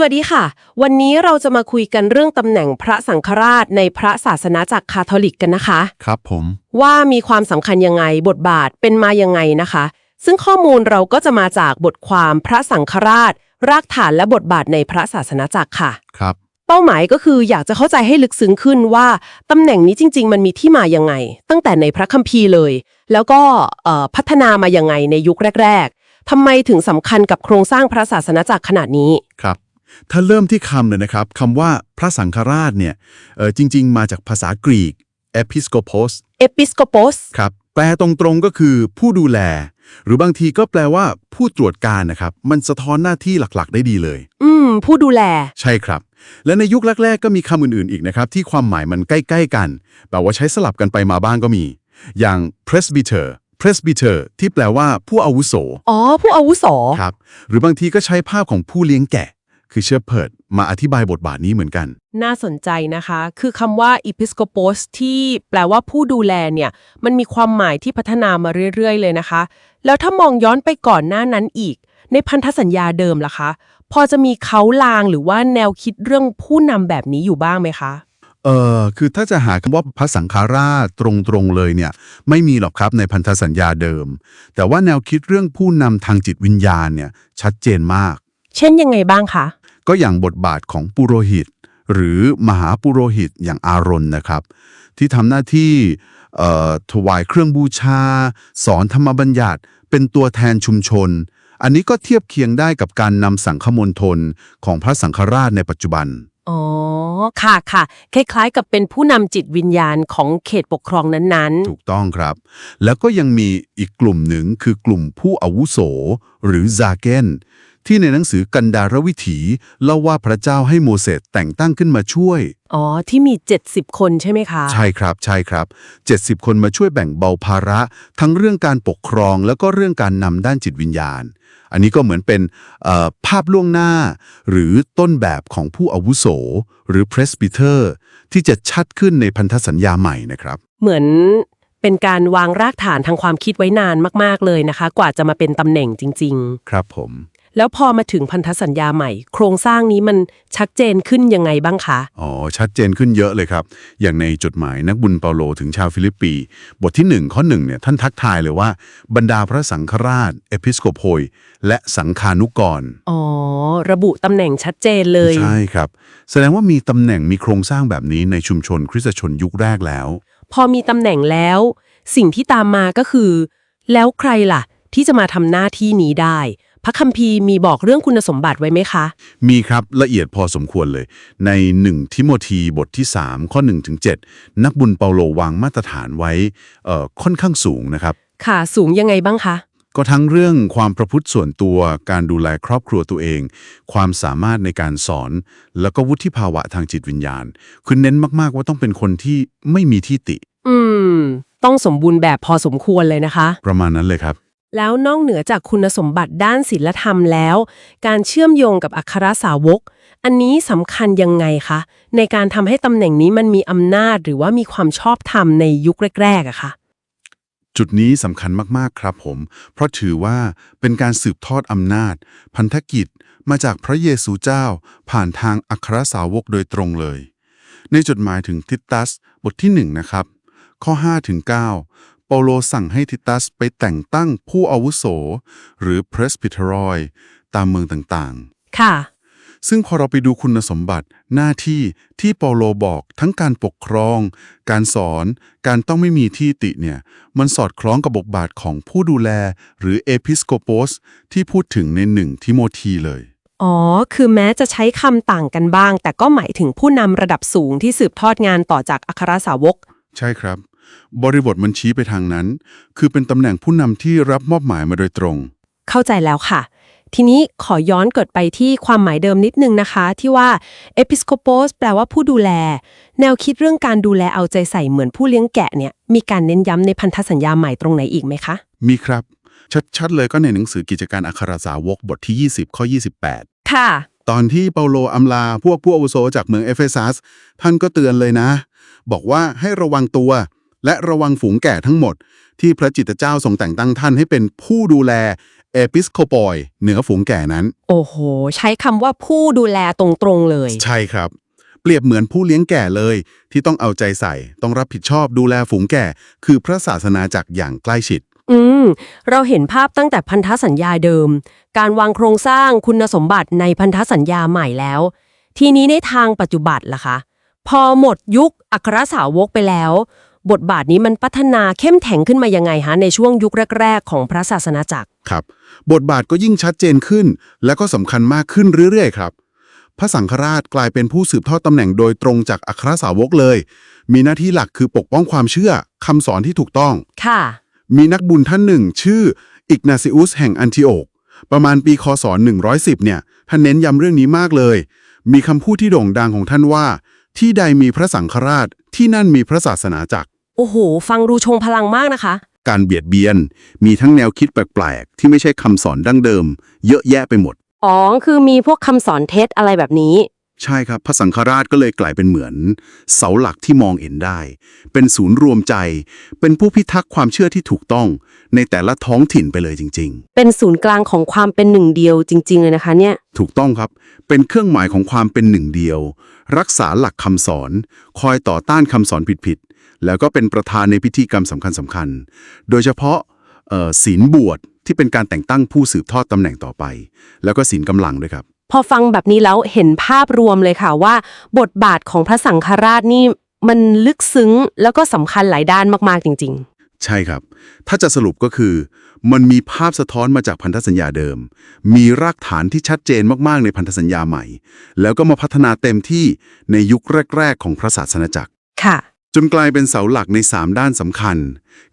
สวัสดีค่ะ วันนี้เราจะมาคุยกันเรื่องตำแหน่งพระสังฆราชในพระศาสนาจักรคาทอลิกกันนะคะ ครับผม ว่ามีความสำคัญยังไงบทบาทเป็นมายังไงนะคะ ซึ่งข้อมูลเราก็จะมาจากบทความพระสังฆราช รากฐานและบทบาทในพระศาสนาจักรค่ะ ครับ เป้าหมายก็คืออยากจะเข้าใจให้ลึกซึ้งขึ้นว่าตำแหน่งนี้จริง ๆ มันมีที่มายังไง ตั้งแต่ในพระคัมภีร์เลย แล้วก็เอ่อพัฒนามายังไงในยุคแรก ๆทำไมถึงสำคัญกับโครงสร้างพระศาสนาจักรขนาดนี้ ครับ ถ้าเริ่มที่คำเลยนะครับคำว่าพระสังฆราชเนี่ยเออจริง ๆ มาจากภาษากรีก episcopos episcopos ครับแปลตรงๆก็คือผู้ดูแล หรือบางทีก็แปลว่าผู้ตรวจการนะครับ มันสะท้อนหน้าที่หลักๆ ได้ดีเลย อืม ผู้ดูแล ใช่ครับ และในยุคแรกๆ ก็มีคำอื่นๆอีกนะครับ ที่ความหมายมันใกล้ ๆ กัน แบบว่าใช้สลับกันไปมาบ้างก็มี อย่าง presbyter presbyter ที่แปลว่าผู้อาวุโส อ๋อ ผู้อาวุโส ครับ หรือบางทีก็ใช้ภาพของผู้เลี้ยงแกะ คือ shepherd มาอธิบายบทบาทนี้เหมือนกัน น่าสนใจนะคะ คือคำว่า episcopos ที่แปลว่าผู้ดูแลเนี่ย มันมีความหมายที่พัฒนามาเรื่อย ๆ เลยนะคะ แล้วถ้ามองย้อนไปก่อนหน้านั้นอีก ในพันธสัญญาเดิมล่ะคะ พอจะมีเขาลางหรือว่าแนวคิดเรื่องผู้นำแบบนี้อยู่บ้างไหมคะ เออคือถ้าจะหาคำว่าพระสังฆราชตรงๆเลยเนี่ย ไม่มีหรอกครับในพันธสัญญาเดิม แต่ว่าแนวคิดเรื่องผู้นำทางจิตวิญญาณเนี่ยชัดเจนมาก เช่นยังไงบ้างคะ ก็อย่างบทบาทของปุโรหิต หรือมหาปุโรหิตอย่างอารอนนะครับ ที่ทำหน้าที่เอ่อถวายเครื่องบูชา สอนธรรมบัญญัติ เป็นตัวแทนชุมชน อันนี้ก็เทียบเคียงได้กับการนำสังฆมณฑลของพระสังฆราชในปัจจุบันอ๋อ ค่ะค่ะ คล้ายๆ กับเป็นผู้นำจิตวิญญาณของเขตปกครองนั้นถูกต้องครับ แล้วก็ยังมีอีกกลุ่มหนึ่งคือกลุ่มผู้อาวุโส หรือซาเกน ที่ในหนังสือกันดารวิถีเล่าว่าพระเจ้าให้โมเสสแต่งตั้งขึ้นมาช่วยๆอ๋อ ที่มี 70 คนใช่ไหมคะ ใช่ครับใช่ครับ 70 คนมาช่วยแบ่งเบาภาระ ทั้งเรื่องการปกครองแล้วก็เรื่องการนำด้านจิตวิญญาณ อันนี้ก็เหมือนเป็นเอ่อภาพล่วงหน้า หรือต้นแบบของผู้อาวุโส หรือ presbyter ที่จะชัดขึ้นในพันธสัญญาใหม่นะครับ เหมือนเป็นการวางรากฐานทางความคิดไว้นานมาก ๆ เลยนะคะ กว่าจะมาเป็นตำแหน่งจริงครับผมๆ แล้วพอมาถึงพันธสัญญาใหม่ โครงสร้างนี้มันชัดเจนขึ้นยังไงบ้างคะ อ๋อ ชัดเจนขึ้นเยอะเลยครับ อย่างในจดหมายนักบุญเปาโลถึงชาวฟิลิปปี บทที่ 1 ข้อ1เนี่ยท่านทักทายเลยว่า บรรดาพระสังฆราช เอพิสโกโพย และสังคานุกร อ๋อ ระบุตำแหน่งชัดเจนเลย ใช่ครับ แสดงว่ามีตำแหน่งมีโครงสร้างแบบนี้ในชุมชนคริสตชนยุคแรกแล้ว พอมีตำแหน่งแล้ว สิ่งที่ตามมาก็คือ แล้วใครล่ะ ที่จะมาทำหน้าที่นี้ได้ พระคัมภีร์มีบอกเรื่องคุณสมบัติไว้ไหมคะ มีครับละเอียดพอสมควรเลย ใน 1 ทิโมธีบทที่ 3 ข้อ1ถึง7นักบุญเปาโลวางมาตรฐานไว้เอ่อค่อนข้างสูงนะครับ ค่ะสูงยังไงบ้างคะก็ทั้งเรื่องความประพฤติส่วนตัว การดูแลครอบครัวตัวเอง ความสามารถในการสอน แล้วก็วุฒิภาวะทางจิตวิญญาณ คือเน้นมากๆว่าต้องเป็นคนที่ไม่มีที่ติ อืม ต้องสมบูรณ์แบบพอสมควรเลยนะคะ ประมาณนั้นเลยครับ แล้วนอกเหนือจากคุณสมบัติด้านศีลธรรมแล้ว การเชื่อมโยงกับอัครสาวก อันนี้สำคัญยังไงคะ ในการทำให้ตำแหน่งนี้มันมีอำนาจหรือว่ามีความชอบธรรมในยุคแรกๆอะคะจุดนี้สำคัญมากๆครับผม เพราะถือว่าเป็นการสืบทอดอำนาจ พันธกิจมาจากพระเยซูเจ้า ผ่านทางอัครสาวกโดยตรงเลย ในจดหมายถึงทิตัสบทที่ 1 นะครับ ข้อ5ถึง9 เปาโลสั่งให้ทิตัสไปแต่งตั้งผู้อาวุโส หรือ presbyteroi ตามเมืองต่างๆ ค่ะ ซึ่งพอเราไปดูคุณสมบัติหน้าที่ที่เปาโลบอกทั้งการปกครอง การสอน การต้องไม่มีที่ติเนี่ย มันสอดคล้องกับบทบาทของผู้ดูแล หรือเอพิสโกโปสที่พูดถึงในหนึ่งทิโมธีเลยอ๋อ คือแม้จะใช้คำต่างกันบ้าง แต่ก็หมายถึงผู้นำระดับสูงที่สืบทอดงานต่อจากอัครสาวก ใช่ครับ บริบทมันชี้ไปทางนั้น คือเป็นตำแหน่งผู้นำที่รับมอบหมายมาโดยตรง เข้าใจแล้วค่ะ ทีนี้ขอย้อนเกิดไปที่ความหมายเดิมนิดนึงนะคะ ที่ว่า episcopos แปลว่าผู้ดูแล แนวคิดเรื่องการดูแลเอาใจใส่เหมือนผู้เลี้ยงแกะเนี่ยมีการเน้นย้ำในพันธสัญญาใหม่ตรงไหนอีกไหมคะ มีครับ ชัดๆ เลยก็ในหนังสือกิจการอัครสาวกบทที่ 20 ข้อ 28 ค่ะ ตอนที่เปาโลอำลาพวกผู้อาวุโสจากเมืองเอเฟซัสท่านก็เตือนเลยนะ บอกว่าให้ระวังตัว และระวังฝูงแก่ทั้งหมด ที่พระจิตรเจ้าทรงแต่งตั้งท่านให้เป็นผู้ดูแล episcopoi เหนือฝูงแก่นั้น โอ้โห ใช้คำว่าผู้ดูแลตรงๆเลย ใช่ครับ เปรียบเหมือนผู้เลี้ยงแก่เลย ที่ต้องเอาใจใส่ ต้องรับผิดชอบดูแลฝูงแก่ คือพระศาสนาจักรอย่างใกล้ชิด อืม เราเห็นภาพตั้งแต่พันธสัญญาเดิม การวางโครงสร้างคุณสมบัติในพันธสัญญาใหม่แล้ว ทีนี้ในทางปัจจุบันล่ะคะ พอหมดยุคอัครสาวกไปแล้ว บทบาทนี้มันพัฒนาเข้มแข็งขึ้นมายังไงฮะในช่วงยุคแรก ๆ ของพระศาสนาจักรครับ บทบาทก็ยิ่งชัดเจนขึ้น และก็สำคัญมากขึ้นเรื่อยๆครับ พระสังฆราชกลายเป็นผู้สืบทอดตำแหน่งโดยตรงจากอัครสาวกเลย มีหน้าที่หลักคือปกป้องความเชื่อคำสอนที่ถูกต้อง ค่ะ มีนักบุญท่านหนึ่ง ชื่ออิกนาซิอุสแห่งอันทิโอก ประมาณปีคศ110 เนี่ย ท่านเน้นย้ำเรื่องนี้มากเลย มีคำพูดที่โด่งดังของท่านว่า ที่ใดมีพระสังฆราช ที่นั่นมีพระศาสนาจักร โอ้โห ฟังดูชงพลังมากนะคะ การเบียดเบียน มีทั้งแนวคิดแปลกๆ ที่ไม่ใช่คำสอนดั้งเดิม เยอะแยะไปหมด อ๋อ คือมีพวกคำสอนเท็จอะไรแบบนี้ ใช่ครับ พระสังฆราชก็เลยกลายเป็นเหมือน เสาหลักที่มองเห็นได้ เป็นศูนย์รวมใจ เป็นผู้พิทักษ์ความเชื่อที่ถูกต้อง ในแต่ละท้องถิ่นไปเลยจริง เป็นศูนย์กลางของความเป็นหนึ่งเดียวจริง ๆ เลยนะคะเนี่ย ๆ ถูกต้องครับ เป็นเครื่องหมายของความเป็นหนึ่งเดียว รักษาหลักคำสอน คอยต่อต้านคำสอนผิดๆ แล้วก็เป็นประธานในพิธีกรรมสำคัญสำคัญๆโดยเฉพาะเอ่อศีลบวชที่เป็นการแต่งตั้งผู้สืบทอดตำแหน่งต่อไป แล้วก็ศีลกำลังด้วยครับ พอฟังแบบนี้แล้วเห็นภาพรวมเลยค่ะว่า บทบาทของพระสังฆราชนี่มันลึกซึ้งแล้วก็สำคัญหลายด้านมากๆจริงใช่ครับ ถ้าจะสรุปก็คือ มันมีภาพสะท้อนมาจากพันธสัญญาเดิม มีรากฐานที่ชัดเจนมากๆในพันธสัญญาใหม่ แล้วก็มาพัฒนาเต็มที่ในยุคแรก ๆ ของพระศาสนาจักรๆค่ะจน กลายเป็นเสาหลักใน 3 ด้านสำคัญ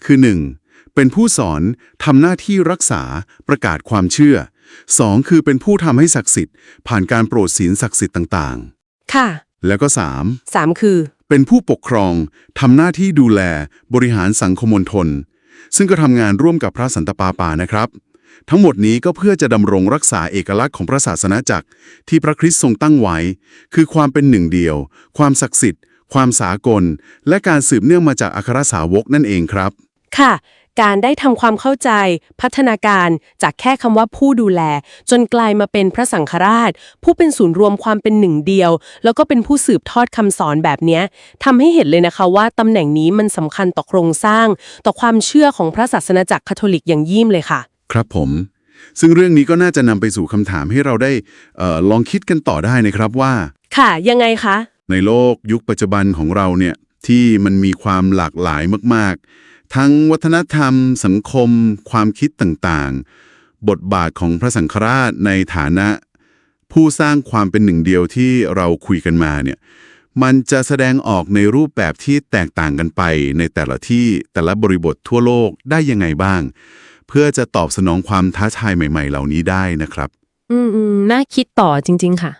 คือ 1. เป็นผู้สอนทำหน้าที่รักษาประกาศความเชื่อ 2. คือเป็นผู้ทำให้ศักดิ์สิทธิ์ ผ่านการโปรดศีลศักดิ์สิทธิ์ต่างค่ะ ๆ แล้วก็ 3. สามคือ เป็นผู้ปกครองทำหน้าที่ดูแลบริหารสังคมมณฑลซึ่งก็ทำงานร่วมกับพระสันตะปาปานะครับ ทั้งหมดนี้ก็เพื่อจะดำรงรักษาเอกลักษณ์ของพระศาสนาจักร ที่พระคริสต์ทรงตั้งไว้ คือความเป็นหนึ่งเดียว ความศักดิ์สิทธิ์ ความสากล และการสืบเนื่องมาจากอัครสาวกนั่นเองครับ ค่ะ การได้ทำความเข้าใจ พัฒนาการจากแค่คำว่าผู้ดูแล จนกลายมาเป็นพระสังฆราช ผู้เป็นศูนย์รวมความเป็นหนึ่งเดียว แล้วก็เป็นผู้สืบทอดคำสอนแบบเนี้ยทำให้เห็นเลยนะคะว่าตำแหน่งนี้มันสำคัญต่อโครงสร้าง ต่อความเชื่อของพระศาสนาจักรคาทอลิกอย่างยิ่งเลยค่ะ ครับผมซึ่งเรื่องนี้ก็น่าจะนำไปสู่คำถามให้เราได้เออลองคิดกันต่อได้นะครับว่า ค่ะ ยังไงคะ ในโลกยุคปัจจุบันของเราเนี่ยที่มันมีความหลากหลายมาก ๆ ทั้งวัฒนธรรม สังคม ความคิดต่างๆ บทบาทของพระสังฆราชในฐานะ ผู้สร้างความเป็นหนึ่งเดียวที่เราคุยกันมาเนี่ยมันจะแสดงออกในรูปแบบที่แตกต่างกันไปในแต่ละที่แต่ละบริบททั่วโลกได้ยังไงบ้าง เพื่อจะตอบสนองความท้าทายใหม่ ๆ เหล่านี้ได้นะครับ อืมอืมน่าคิดต่อจริง ๆ ค่ะ